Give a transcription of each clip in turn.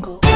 jungle.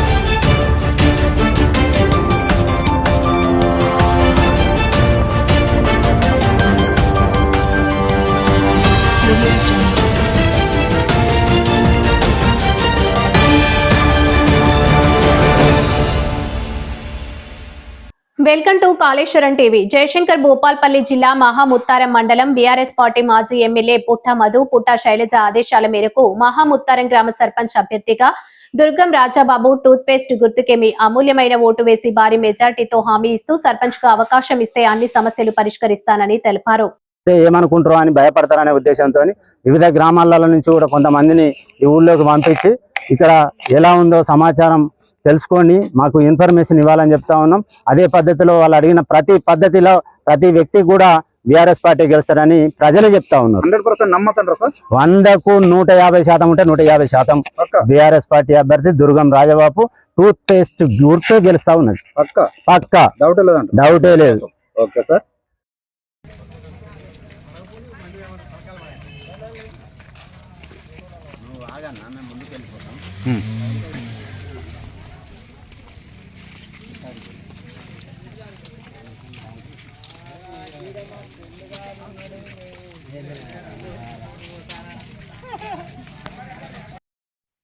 Welcome to Kaleshwaram TV. Jayashankar Bhupalpally జిల్లా మహాముత్తారం మండలం BRS party మాజీ ఎమ్మెల్యే పుట్ట మధు పుట్ట శైలజ ఆదేశాల మేరకు మహాముత్తారం గ్రామ సర్పంచ్ అభ్యర్థిగా దుర్గం రాజాబాబు టూత్ పేస్ట్ గుర్తుకేమి అమూల్యమైన ఓటు వేసి భారీ మెజార్టీతో హామీ ఇస్తూ సర్పంచ్కు అవకాశం ఇస్తే అన్ని సమస్యలు పరిష్కరిస్తానని తెలిపారు. ఏమనుకుంటారో అని భయపడతారనే ఉద్దేశంతో వివిధ గ్రామాల నుంచి కూడా కొంతమందిని ఈ ఊళ్ళోకి పంపించి ఇక్కడ ఎలా ఉందో సమాచారం తెలుసుకొని మాకు ఇన్ఫర్మేషన్ ఇవ్వాలని చెప్తా ఉన్నాం. అదే పద్ధతిలో వాళ్ళు అడిగిన ప్రతి పద్ధతిలో ప్రతి వ్యక్తి కూడా బీఆర్ఎస్ పార్టీ గెలుస్తారని ప్రజలు చెప్తా ఉన్నారు. వందకు నూట యాభై శాతం ఉంటే నూట యాభై శాతం పక్క? బీఆర్ఎస్ పార్టీ అభ్యర్థి దుర్గం రాజబాబు టూత్ పేస్ట్ గుర్తు గెలుస్తా ఉన్నది. పక్క? పక్క. డౌట్ లేదంట? డౌటే లేదు. Okay sir.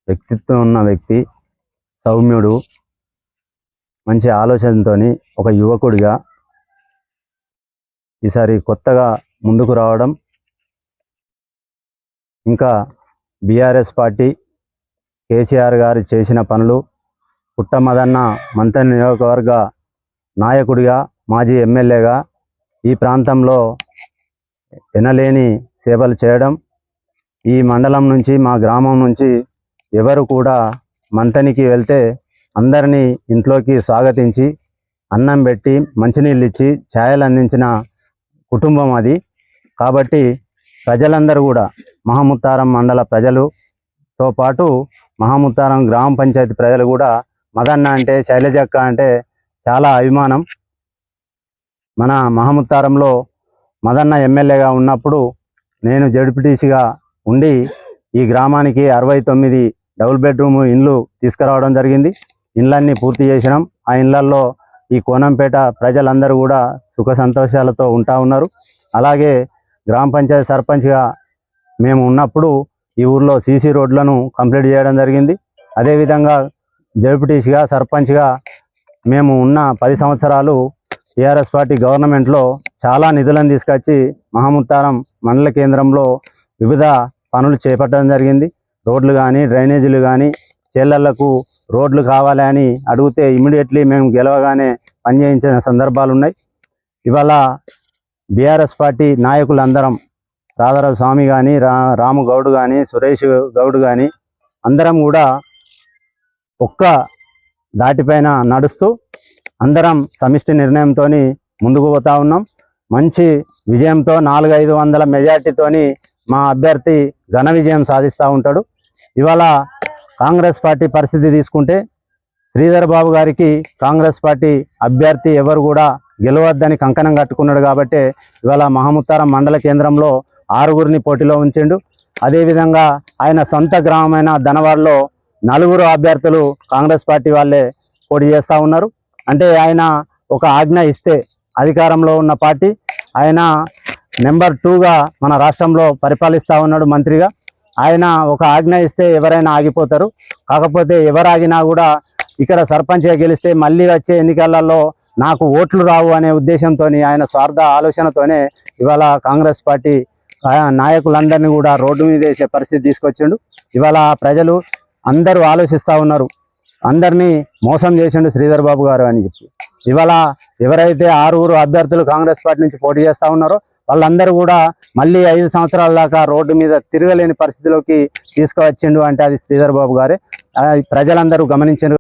వ్యక్తిత్వం ఉన్న వ్యక్తి సౌమ్యుడు మంచి ఆలోచనతో ఒక యువకుడిగా ఈసారి కొత్తగా ముందుకు రావడం ఇంకా బీఆర్ఎస్ పార్టీ కేసీఆర్ గారు చేసిన పనులు పుట్టమదన్న మంత నియోజకవర్గ నాయకుడిగా మాజీ ఎమ్మెల్యేగా ఈ ప్రాంతంలో ఎనలేని సేవలు చేయడం ఈ మండలం నుంచి మా గ్రామం నుంచి ఎవరు కూడా మంతనికి వెళ్తే అందరినీ ఇంట్లోకి స్వాగతించి అన్నం పెట్టి మంచినీళ్ళు ఇచ్చి ఛాయలు అందించిన కుటుంబం అది. కాబట్టి ప్రజలందరూ కూడా మహముత్తారం మండల ప్రజలుతో పాటు మహముత్తారం గ్రామ పంచాయతీ ప్రజలు కూడా మదన్న అంటే శైలజక్క అంటే చాలా అభిమానం. మన మహముత్తారంలో మదన్న ఎమ్మెల్యేగా ఉన్నప్పుడు నేను జడ్పీటీసీగా ఉండి ఈ గ్రామానికి అరవై తొమ్మిది డబుల్ బెడ్రూమ్ ఇండ్లు తీసుకురావడం జరిగింది. ఇండ్లన్నీ పూర్తి చేసినాం. ఆ ఇండ్లల్లో ఈ కోనంపేట ప్రజలందరూ కూడా సుఖ సంతోషాలతో ఉంటా ఉన్నారు. అలాగే గ్రామ పంచాయతీ సర్పంచ్గా మేము ఉన్నప్పుడు ఈ ఊర్లో సీసీ రోడ్లను కంప్లీట్ చేయడం జరిగింది. అదేవిధంగా జడ్పీటీసీగా సర్పంచ్గా మేము ఉన్న పది సంవత్సరాలు టీఆర్ఎస్ పార్టీ గవర్నమెంట్లో చాలా నిధులను తీసుకొచ్చి మహముత్తారం మండల కేంద్రంలో వివిధ పనులు చేపట్టడం జరిగింది. రోడ్లు కానీ డ్రైనేజీలు కానీ చేళ్ళకు రోడ్లు కావాలి అని అడిగితే ఇమీడియట్లీ మేము గెలవగానే పనిచేయించిన సందర్భాలు ఉన్నాయి. ఇవాళ బీఆర్ఎస్ పార్టీ నాయకులందరం రాధారావు స్వామి కానీ రా రాము గౌడ్ కానీ సురేష్ గౌడ్ కానీ అందరం కూడా ఒక్క దాటిపైన నడుస్తూ అందరం సమిష్టి నిర్ణయంతో ముందుకు పోతా ఉన్నాం. మంచి విజయంతో నాలుగు ఐదు వందల మెజార్టీతోని మా అభ్యర్థి ఘన విజయం సాధిస్తూ ఉంటాడు. ఇవాళ కాంగ్రెస్ పార్టీ పరిస్థితి తీసుకుంటే శ్రీధర్ బాబు గారికి కాంగ్రెస్ పార్టీ అభ్యర్థి ఎవరు కూడా గెలవద్దని కంకణం కట్టుకున్నాడు కాబట్టి ఇవాళ మహముత్తారం మండల కేంద్రంలో ఆరుగురిని పోటీలో ఉంచిండు. అదేవిధంగా ఆయన సొంత గ్రామమైన ధనవాడలో నలుగురు అభ్యర్థులు కాంగ్రెస్ పార్టీ వాళ్ళే పోటీ చేస్తూ ఉన్నారు. అంటే ఆయన ఒక ఆజ్ఞ ఇస్తే అధికారంలో ఉన్న పార్టీ ఆయన నెంబర్ టూగా మన రాష్ట్రంలో పరిపాలిస్తూ ఉన్నాడు మంత్రిగా. ఆయన ఒక ఆజ్ఞ ఇస్తే ఎవరైనా ఆగిపోతారు. కాకపోతే ఎవరు ఆగినా కూడా ఇక్కడ సర్పంచ్గా గెలిస్తే మళ్ళీ వచ్చే ఎన్నికలలో నాకు ఓట్లు రావు అనే ఉద్దేశంతో ఆయన స్వార్థ ఆలోచనతోనే ఇవాళ కాంగ్రెస్ పార్టీ నాయకులందరినీ కూడా రోడ్డు మీద వేసే పరిస్థితి తీసుకొచ్చిండు. ఇవాళ ప్రజలు అందరూ ఆలోచిస్తూ ఉన్నారు. అందరినీ మోసం చేసిండు శ్రీధర్ బాబు గారు అని చెప్పి. ఇవాళ ఎవరైతే ఆరుగురు అభ్యర్థులు కాంగ్రెస్ పార్టీ నుంచి పోటీ చేస్తూ ఉన్నారో వాళ్ళందరూ కూడా మళ్ళీ ఐదు సంవత్సరాల దాకా రోడ్డు మీద తిరగలేని పరిస్థితిలోకి తీసుకువచ్చిండు అంటే అది శ్రీధర్ బాబు గారే. ప్రజలందరూ గమనించారు